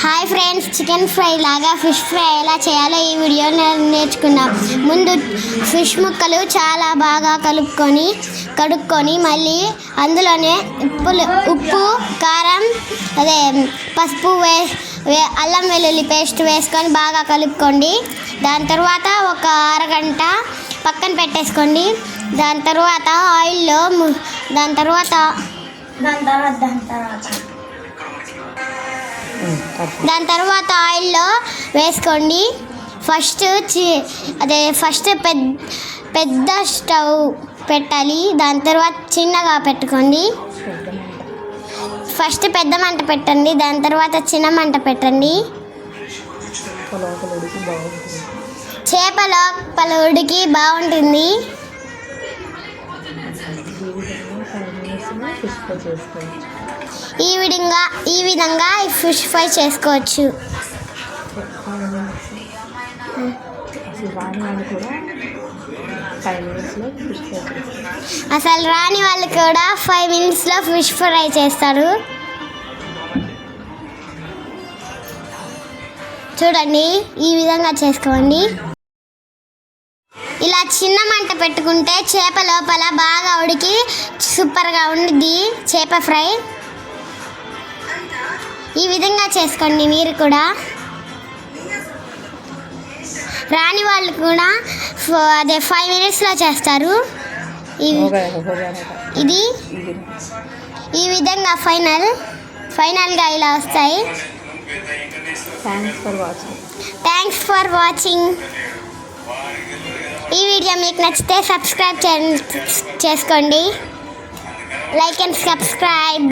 Hi friends chicken fry లాగా fish fry ఎలా చేయాలో ఈ వీడియోలో నేర్చుకున్నాం. ముందు ఫిష్ ముక్కలు చాలా బాగా కలుపుకొని కడుక్కొని మళ్ళీ అందులోనే ఉప్పులు ఉప్పు కారం అదే పసుపు వే వే అల్లం వెల్లుల్లి పేస్ట్ వేసుకొని బాగా కలుపుకోండి. దాని తర్వాత ఒక అరగంట పక్కన పెట్టేసుకోండి. దాని తర్వాత ఆయిల్లో దాని తర్వాత దాని తర్వాత దాని తర్వాత. దాని తర్వాత ఆయిల్లో వేసుకోండి. ఫస్ట్ చి అదే ఫస్ట్ పెద్ద పెద్ద స్టవ్ పెట్టాలి. దాని తర్వాత చిన్నగా పెట్టుకోండి. ఫస్ట్ పెద్ద మంట పెట్టండి. దాని తర్వాత చిన్న మంట పెట్టండి. బాగుంటుంది చేప లోపల ఉడికి బాగుంటుంది. ఈ విధంగా ఈ విధంగా ఫిష్ ఫ్రై చేసుకోవచ్చు. అసలు రాని అసలు రాని వాళ్ళు కూడా ఫైవ్ మినిట్స్లో ఫిష్ ఫ్రై చేస్తారు. చూడండి ఈ విధంగా చేసుకోండి. ఇలా చిన్న మంట పెట్టుకుంటే చేప లోపల బాగా ఉడికి సూపర్గా ఉండిద్ది చేప ఫ్రై. ఈ విధంగా చేసుకోండి మీరు కూడా. రాని వాళ్ళు కూడా అదే ఫైవ్ మినిట్స్లో చేస్తారు. ఇది. ఈ విధంగా ఫైనల్ ఫైనల్గా ఇలా వస్తాయి. థ్యాంక్స్ ఫర్ వాచింగ్ ఈ వీడియో మీకు నచ్చితే సబ్స్క్రైబ్ చేసుకోండి. Like and subscribe